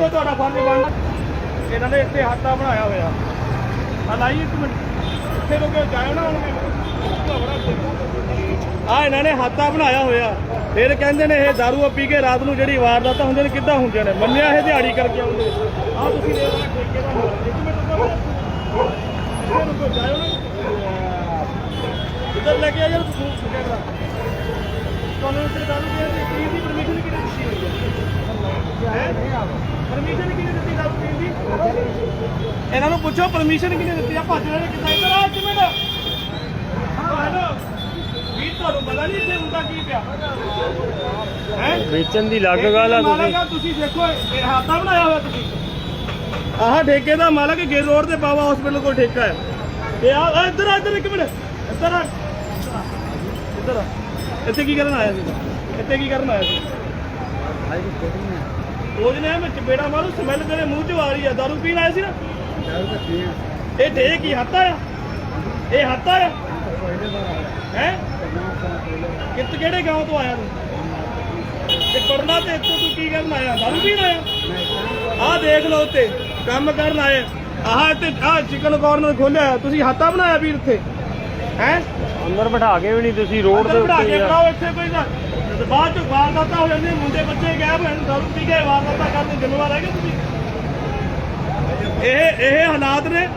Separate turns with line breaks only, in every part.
ਤਾਂ ਤੁਹਾਡਾ ਫਰਜ਼ ਬਣਦਾ। ਇਹਨਾਂ ਨੇ ਇੱਥੇ ਹਾਤਾ ਬਣਾਇਆ ਹੋਇਆ। ਆ ਲਾਈ ਇੱਕ ਮਿੰਟ। ਇੱਥੇ ਲੋਕੇ ਜਾਇਓ ਨਾ ਹੁਣ ਆ ਇਹਨਾਂ ਨੇ ਹਾਤਾ ਬਣਾਇਆ ਹੋਇਆ। ਫਿਰ ਕਹਿੰਦੇ ਨੇ ਇਹ ਦਾਰੂ ਪੀ ਕੇ ਰਾਤ ਨੂੰ ਜਿਹੜੀ ਵਾਰਦਾਤਾਂ ਹੁੰਦੀਆਂ ਨੇ, ਕਿੱਦਾਂ ਹੁੰਦੀਆਂ ਨੇ? ਮੰਨਿਆ ਇਹ ਦਿਹਾੜੀ ਕਰਕੇ ਆਉਂਦੇ ਆ ਤੁਸੀਂ ਦੇਖ ਲਓ ਠੇਕੇ ਦਾ ਇੱਕ ਮਿੰਟ ਰੁਕੋ ਜਾਇਓ ਨਾ। ਇੱਧਰ ਲੈ ਕੇ ਆ ਯਾਰ ਤੂੰ ਕੈਮਰਾ ਤੁਹਾਨੂੰ ਇੱਥੇ ਦਾਰੂ ਪੀਣ ਦੀ ਪਰਮਿਸ਼ਨ ਕਿਹਨੇ ਦਿੱਤੀ ਹੋਈ ਹੈ? ਪਰਮਿਸ਼ਨ ਕਿਹਨੇ ਦਿੱਤੀ ਇਹਨਾਂ ਨੂੰ ਪੁੱਛੋ ਪਰਮਿਸ਼ਨ ਕਿਹਨੇ ਦਿੱਤੀ? ਆ ਭੱਜ ਰਹੇ ਕਿੱਦਾਂ ਇੱਧਰ ਆ ਇੱਕ ਮਿੰਟ ਹਾਂ ਹੈਲੋ। ਵੀ ਤੁਹਾਨੂੰ ਪਤਾ ਨਹੀਂ ਇੱਥੇ ਹੁੰਦਾ ਕੀ ਪਿਆ। ਹੈ?
ਵੇਚਣ ਦੀ ਲੱਗ ਗੱਲ ਆ ਤੁਸੀਂ।
ਤੁਸੀਂ ਦੇਖੋ ਇਹ ਹਾਤਾ ਬਣਾਇਆ ਹੋਇਆ ਤੁਸੀਂ। ਆਹ ਠੇਕੇ ਦਾ ਮਾਲਕ ਗੇਰ ਰੋਡ ਤੇ ਬਾਬਾ ਹਸਪੀਟਲ ਕੋਲ ਠੇਕਾ ਹੈ। ਤੇ ਆ ਇੱਧਰ ਆ ਇੱਧਰ ਇੱਕ ਮਿੰਟ। ਇੱਧਰ ਆ। ਇੱਧਰ ਆ। ਇੱਥੇ ਕੀ ਕਰਨ ਆਇਆ ਸੀ? ਇੱਥੇ ਕੀ ਕਰਨ ਆਇਆ ਸੀ? ਰੋਜ਼ ਨੇ ਮੈਂ ਚਪੇੜਾ ਮਾਰੂ ਸਮੈਲ ਤੇਰੇ ਮੂੰਹ ਚੋਂ ਆ ਰਹੀ ਆ ਦਾਰੂ ਪੀਣ ਆਇਆ ਸੀ ਨਾ? ਇਹ ਢੇ ਕੀ ਹੱਤਾ ਆ? ਇਹ ਹੱਤਾ ਆ? ਹੈ? ਕਿੱਥੇ ਕਿਹੜੇ ਗਾਂव ਤੋਂ ਆਇਆ ਤੂੰ? ਤੇ ਪੜਨਾ ਤੇ ਇੱਥੋਂ ਤੂੰ ਕੀ ਕਰਨ ਆਇਆ? ਦਾਰੂ ਪੀਣ ਆਇਆ? ਆਹ ਦੇਖ ਲਓ ਉੱਤੇ ਕੰਮ ਕਰਨ ਆਏ। ਆਹ ਤੇ ਆਹ ਚਿਕਨ ਕਾਰਨਰ ਖੋਲਿਆ ਤੁਸੀਂ ਹਾਤਾ ਬਣਾਇਆ ਵੀਰ ਇੱਥੇ? ਹੈ?
ਅੰਦਰ ਬਿਠਾ ਕੇ ਵੀ ਨਹੀਂ ਤੁਸੀਂ ਰੋਡ ਦੇ ਉੱਤੇ
ਕੇ। ਬਣਾਓ ਇੱਥੇ ਕੋਈ ਨਾ। ਤੇ ਬਾਅਦ ਚ ਵਾਰਦਾਤਾਂ ਹੋ ਜਾਂਦੀਆਂ, ਮੁੰਡੇ ਬੱਚੇ ਗਾਇਬ ਹੋਣ ਦਾਰੂ ਪੀ ਕੇ ਵਾਰਦਾਤਾਂ ਕਰਦੇ ਜ਼ਿੰਮੇਵਾਰ ਹੈਗੇ ਤੁਸੀਂ। ਇਹ ਇਹ ਹਾਲਾਤ ਨੇ।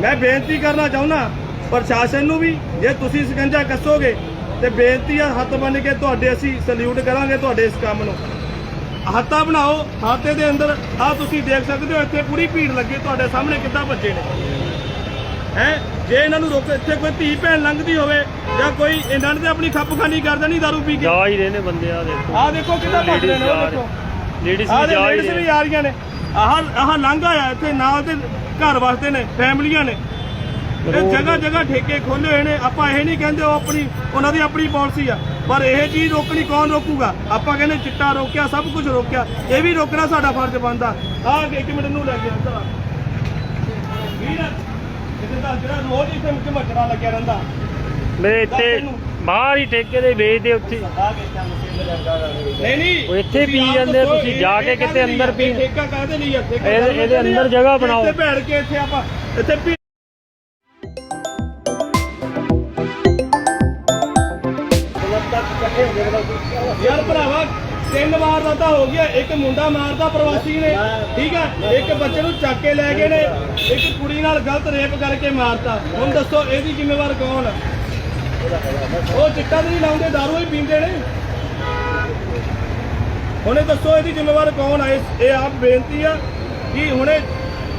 ਮੈਂ ਬੇਨਤੀ ਕਰਨਾ ਚਾਹੁੰਦਾ, ਪ੍ਰਸ਼ਾਸਨ ਨੂੰ ਵੀ, ਜੇ ਤੁਸੀਂ ਸਕੰਜਾ ਕੱਸੋਗੇ, ਤੇ ਬੇਨਤੀ ਆ, ਹੱਥ ਬੰਨ ਕੇ ਤੁਹਾਡੇ ਅਸੀਂ ਸਲੂਟ ਕਰਾਂਗੇ ਤੁਹਾਡੇ ਇਸ ਕੰਮ ਨੂੰ। ਹਾਤਾ ਬਣਾਓ ਹਾਤੇ ਦੇ ਅੰਦਰ। ਆ ਤੁਸੀਂ ਦੇਖ ਸਕਦੇ ਹੋ, ਇੱਥੇ ਪੂਰੀ ਭੀੜ ਲੱਗੀ, ਤੁਹਾਡੇ ਸਾਹਮਣੇ ਕਿੱਦਾਂ ਬੱਚੇ ਨੇ। ਹੈ? ਜੇ ਇਹਨਾਂ ਨੂੰ ਰੋਕ ਇੱਥੇ ਕੋਈ ਧੀ ਭੈਣ ਲੰਘਦੀ ਹੋਵੇ ਜਾਂ ਕੋਈ ਇਹਨਾਂ ਨੇ ਤੇ ਆਪਣੀ ਖੱਪਖਾਨੀ ਕਰ ਦੇਣੀ ਦਾਰੂ ਪੀ ਕੇ।
ਜਾ ਹੀ ਰਹੇ ਨੇ ਬੰਦੇ ਆ ਦੇਖੋ।
ਆਹ ਦੇਖੋ ਕਿੱਦਾਂ ਭੱਜ ਰਹੇ ਨੇ ਉਹ ਦੇਖੋ।
ਲੇਡੀਜ਼ ਵੀ ਜਾ ਹੀ
ਲੇਡੀਜ਼ ਵੀ
ਰਹੇ
ਆ ਰਹੀਆਂ ਨੇ। ਆਹ ਆਹ ਲੰਘ ਆਇਆ ਇੱਥੇ ਨਾਲ ਤੇ ਘਰ ਵਾਸਤੇ ਨੇ ਫੈਮਲੀਆਂ ਨੇ। ਇਹ ਜਗ੍ਹਾ ਜਗ੍ਹਾ ਠੇਕੇ ਖੋਲੇ ਹੋਏ ਨੇ। ਆਪਾਂ ਇਹ ਨਹੀਂ ਕਹਿੰਦੇ ਉਹ ਆਪਣੀ ਉਹਨਾਂ ਦੀ ਆਪਣੀ ਪਾਲਿਸੀ ਆ। ਪਰ ਇਹ ਚੀਜ਼ ਰੋਕਣੀ ਕੌਣ ਰੋਕੂਗਾ? ਆਪਾਂ ਕਹਿੰਦੇ ਚਿੱਟਾ ਰੋਕਿਆ ਸਭ ਕੁਝ ਰੋਕਿਆ। ਇਹ ਵੀ ਰੋਕਣਾ ਸਾਡਾ ਫਰਜ਼ ਬਣਦਾ। ਆਹ ਇੱਕ ਮਿੰਟ ਨੂੰ ਲੈ ਗਿਆ ਆ। ਵੀਰ ਇਹਦੇ ਦਾ ਜਿਹੜਾ ਰੋਜ਼ ਇੱਥੇ ਮੁੱਕ ਮੱਛਰਾ ਲੱਗਿਆ ਰਹਿੰਦਾ
ਮੇਰੇ ਇੱਥੇ ਬਾਹਰ ਹੀ ਠੇਕੇ ਦੇ ਵੇਚਦੇ ਉੱਥੇ
ਨਹੀਂ ਨਹੀਂ
ਉਹ ਇੱਥੇ ਪੀ ਜਾਂਦੇ ਆ, ਤੁਸੀਂ ਜਾ ਕੇ ਕਿਤੇ ਅੰਦਰ? ਪੀ-
ਠੇਕਾ ਕਾਹਦੇ ਲਈ ਠੇਕਾ
ਇਹਦੇ- ਇਹਦੇ ਅੰਦਰ? ਜਗ੍ਹਾ ਬਣਾਓ।
ਇੱਥੇ ਬੈਠ ਕੇ ਇੱਥੇ ਆਪਾਂ ਇੱਥੇ ਪੀ ਯਾਰ ਭਰਾਵਾ ਤਿੰਨ ਵਾਰ ਦਾ ਤਾਂ ਹੋ ਗਿਆ ਇੱਕ ਮੁੰਡਾ ਮਾਰਦਾ ਪ੍ਰਵਾਸੀ ਨੇ ਠੀਕ ਹੈ ਇੱਕ ਬੱਚੇ ਨੂੰ ਚੱਕ ਕੇ ਲੈ ਗਏ ਨੇ ਇੱਕ ਕੁੜੀ ਨਾਲ ਗਲਤ ਰੇਪ ਕਰਕੇ ਮਾਰਤਾ। ਹੁਣ ਦੱਸੋ ਇਹਦੀ ਜ਼ਿੰਮੇਵਾਰ ਕੌਣ ਆ? ਉਹ ਚਿੱਟਾ ਨਹੀਂ ਲਾਉਂਦੇ ਦਾਰੂ ਹੀ ਪੀਂਦੇ ਨੇ। ਹੁਣੇ ਦੱਸੋ ਇਹਦੀ ਜ਼ਿੰਮੇਵਾਰ ਕੌਣ ਆ? ਇਹ ਆਪ ਬੇਨਤੀ ਆ ਕਿ ਹੁਣੇ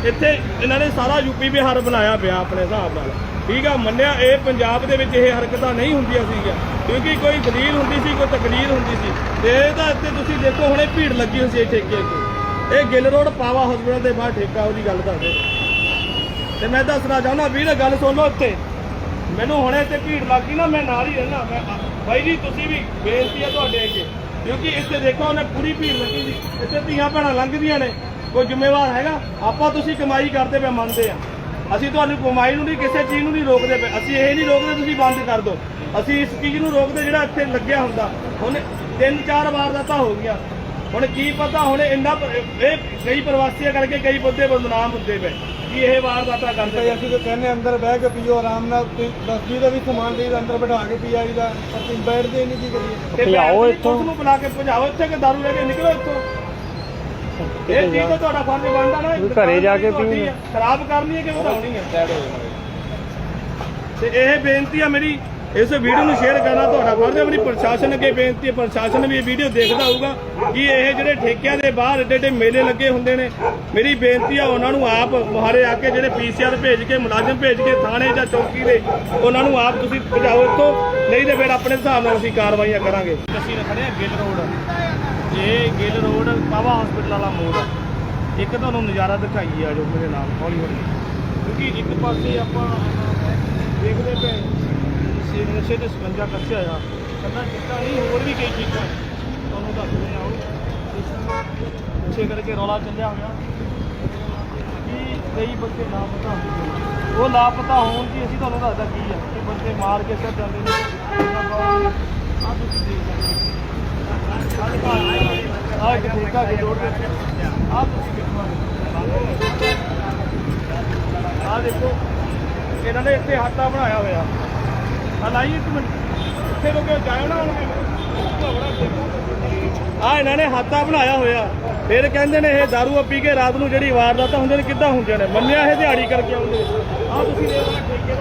ਇੱਥੇ ਇਹਨਾਂ ਨੇ ਸਾਰਾ ਯੂਪੀ ਬਿਹਾਰ ਬਣਾਇਆ ਪਿਆ ਆਪਣੇ ਹਿਸਾਬ ਨਾਲ। ਠੀਕ ਆ, ਮੰਨਿਆ ਇਹ ਪੰਜਾਬ ਦੇ ਵਿੱਚ ਇਹ ਹਰਕਤਾਂ ਨਹੀਂ ਹੁੰਦੀਆਂ ਸੀਗੀਆਂ, ਕਿਉਂਕਿ ਕੋਈ ਦਲੀਲ ਹੁੰਦੀ ਸੀ, ਕੋਈ ਤਕਰੀਰ ਹੁੰਦੀ ਸੀ। ਤੇ ਇਹਦਾ ਇੱਥੇ ਤੁਸੀਂ ਦੇਖੋ, ਹੁਣੇ ਭੀੜ ਲੱਗੀ ਹੋਈ ਸੀ ਇਹ ਠੇਕੇ ਤੇ। ਇਹ ਗਿੱਲ ਰੋਡ ਪਾਵਾ ਹਸਪੀਟਲ ਦੇ ਬਾਹਰ ਠੇਕਾ, ਉਹਦੀ ਗੱਲ ਦੱਸਦੇ। ਤੇ ਮੈਂ ਦੱਸਣਾ ਚਾਹੁੰਦਾ, ਵੀਰ, ਗੱਲ ਸੁਣ ਲਓ ਇੱਥੇ। ਮੈਨੂੰ ਹੁਣੇ ਇੱਥੇ ਭੀੜ ਲੱਗ ਨਾ, ਮੈਂ ਨਾਲ ਹੀ ਰਹਿਣਾ ਮੈਂ ਬਾਈ ਜੀ, ਤੁਸੀਂ ਵੀ ਬੇਨਤੀ ਆ ਤੁਹਾਡੇ ਅੱਗੇ, ਕਿਉਂਕਿ ਇੱਥੇ ਦੇਖੋ, ਉਹਨੇ ਪੂਰੀ ਭੀੜ ਲੱਗੀ ਸੀ। ਇੱਥੇ ਧੀਆਂ ਭੈਣਾਂ ਲੰਘਦੀਆਂ ਨੇ, ਕੋਈ ਜ਼ਿੰਮੇਵਾਰ ਹੈਗਾ? ਆਪਾਂ ਤੁਸੀਂ ਕਮਾਈ ਕਰਦੇ ਪਏ ਮੰਨਦੇ ਆ। ਅਸੀਂ ਤੁਹਾਨੂੰ ਕਮਾਈ ਨੂੰ ਨਹੀਂ ਕਿਸੇ ਚੀਜ਼ ਨੂੰ ਨਹੀਂ ਰੋਕਦੇ ਪਏ। ਅਸੀਂ ਇਹ ਨਹੀਂ ਰੋਕਦੇ ਤੁਸੀਂ ਬੰਦ ਕਰ ਦਿਓ। ਅਸੀਂ ਇਸ ਚੀਜ਼ ਨੂੰ ਰੋਕਦੇ ਜਿਹੜਾ ਇੱਥੇ ਲੱਗਿਆ ਹੁੰਦਾ। ਹੁਣ ਤਿੰਨ ਚਾਰ ਵਾਰ ਦਾ ਤਾਂ ਹੋ ਗਿਆ ਹੁਣ ਕੀ ਪਤਾ ਹੁਣ ਇੰਨਾ ਇਹ ਕਈ ਪ੍ਰਵਾਸੀਆਂ ਕਰਕੇ ਕਈ ਬੰਦੇ ਬਦਨਾਮ ਹੁੰਦੇ ਪਏ। ਕਿ ਇਹ ਵਾਰਦਾਤਾਂ ਕਰਦੇ
ਅਸੀਂ ਤਾਂ ਕਹਿੰਦੇ ਅੰਦਰ ਬਹਿ ਕੇ ਪੀਓ ਆਰਾਮ ਨਾਲ। ਤੁਸੀਂ ਦਸ ਵੀਹ ਦਾ ਵੀ ਸਮਾਨ ਦੇ ਅੰਦਰ ਬਿਠਾ ਕੇ ਪੀ ਆਈਦਾ ਪਰ ਤੁਸੀਂ ਬੈਠਦੇ ਨਹੀਂ ਕੀ ਕਰੀਏ?
ਤੇ
ਭਜਾਓ
ਦੀ
ਇੱਥੋਂ।
ਨੂੰ ਬੁਲਾ ਕੇ ਭਜਾਓ। ਇੱਥੇ ਕਿ ਦਾਰੂ ਲੈ ਕੇ ਨਿਕਲੋ ਇੱਥੋਂ? ਇਹ ਚੀਜ਼ ਤਾਂ ਤੁਹਾਡਾ ਫਰਜ਼ ਬਣਦਾ ਨਾ
ਵੀ ਘਰੇ ਜਾ ਕੇ
ਤੁਹਾਡੀ
ਪੀਓ।
ਆ, ਖਰਾਬ ਕਰਨੀ ਹੈ ਕਿ ਵਧਾਉਣੀ ਹੈ? ਤੇ ਇਹ ਬੇਨਤੀ ਆ ਮੇਰੀ ਇਸ ਵੀਡੀਓ ਨੂੰ ਸ਼ੇਅਰ ਕਰਨਾ ਤੁਹਾਡਾ ਫਰਜ਼ ਹੈ। ਮੇਰੀ ਪ੍ਰਸ਼ਾਸਨ ਅੱਗੇ ਬੇਨਤੀ ਹੈ ਪ੍ਰਸ਼ਾਸਨ ਵੀ ਇਹ ਵੀਡੀਓ ਦੇਖਦਾ ਹੋਊਗਾ ਕਿ ਇਹ ਜਿਹੜੇ ਠੇਕਿਆਂ ਦੇ ਬਾਹਰ ਏਡੇ ਏਡੇ ਮੇਲੇ ਲੱਗੇ ਹੁੰਦੇ ਨੇ। ਮੇਰੀ ਬੇਨਤੀ ਆ ਉਹਨਾਂ ਨੂੰ ਆਪ ਮੁਹਾਰੇ ਆ ਕੇ ਜਿਹੜੇ ਪੀਸੀਆਰ ਭੇਜ ਕੇ ਮੁਲਾਜ਼ਮ ਭੇਜ ਕੇ ਥਾਣੇ ਜਾਂ ਚੌਕੀ ਦੇ ਉਹਨਾਂ ਨੂੰ ਆਪ ਤੁਸੀਂ ਭਜਾਓ ਇੱਥੋਂ। ਨਹੀਂ ਤੇ ਫਿਰ ਆਪਣੇ ਹਿਸਾਬ ਨਾਲ ਅਸੀਂ ਕਾਰਵਾਈਆਂ ਕਰਾਂਗੇ। ਅਸੀਂ ਖੜੇ ਆ ਗਿੱਲ ਰੋਡ। ਇਹ ਗਿੱਲ ਰੋਡ ਪਾਵਾ ਹਸਪੀਟਲ ਵਾਲਾ ਮੋੜ। ਆ ਇੱਕ ਤੁਹਾਨੂੰ ਨਜ਼ਾਰਾ ਦਿਖਾਈ ਆ ਜੋ ਮੇਰੇ ਨਾਲ, ਹੌਲੀ ਹੌਲੀ। ਕਿਉਂਕਿ ਇੱਕ ਪਾਸੇ ਆਪਾਂ, ਦੇਖਦੇ ਪਏ ਸੀ ਨਸ਼ੇ ਦੇ ਸਕੰਜਾ ਕੱਸਿਆ ਆ। ਕੰਨਾ ਚਿੱਟਾ ਨਹੀਂ, ਹੋਰ ਵੀ ਕਈ ਚੀਜ਼ਾਂ। ਤੁਹਾਨੂੰ ਦੱਸਦੇ ਆਓ ਨਸ਼ੇ ਕਰਕੇ ਰੌਲਾ ਚੱਲਿਆ ਹੋਇਆ। ਕਿ ਕਈ ਬੱਚੇ ਲਾਪਤਾ ਹੁੰਦੇ ਉਹ ਲਾਪਤਾ ਹੋਣ ਦੀ ਅਸੀਂ ਤੁਹਾਨੂੰ ਦੱਸਦਾ ਕੀ ਆ, ਕਿ ਬੰਦੇ ਮਾਰ ਕੇ ਸਿਰ ਜਾਂਦੇ ਨੇ। ਆ ਤੁਸੀਂ ਦੇਖ ਸਕਦੇ ਹੋ। ਆ ਇੱਕ ਠੇਕਾ ਕੇ ਰੋਡ ਦੇ ਆ ਤੁਸੀਂ ਕਿੱਥੋਂ ਆ ਦੇਖੋ ਇਹਨਾਂ ਨੇ ਇੱਥੇ ਹਾਤਾ ਬਣਾਇਆ ਹੋਇਆ। ਆ ਲਾਈ ਇੱਕ ਮਿੰਟ ਇੱਥੇ ਰੁਕਿਓ ਜਾਇਓ ਨਾ ਹੁਣ ਆ ਇਹਨਾਂ ਨੇ ਹਾਤਾ ਬਣਾਇਆ ਹੋਇਆ ਫਿਰ ਕਹਿੰਦੇ ਨੇ ਇਹ ਦਾਰੂ ਪੀ ਕੇ ਰਾਤ ਨੂੰ ਜਿਹੜੀ ਵਾਰਦਾਤਾਂ ਹੁੰਦੀਆਂ ਨੇ, ਕਿੱਦਾਂ ਹੁੰਦੀਆਂ ਨੇ? ਮੰਨਿਆ ਇਹ ਦਿਹਾੜੀ ਕਰਕੇ ਆਉਂਦੇ ਆ ਤੁਸੀਂ ਦੇਖ ਲਓ ਠੇਕੇ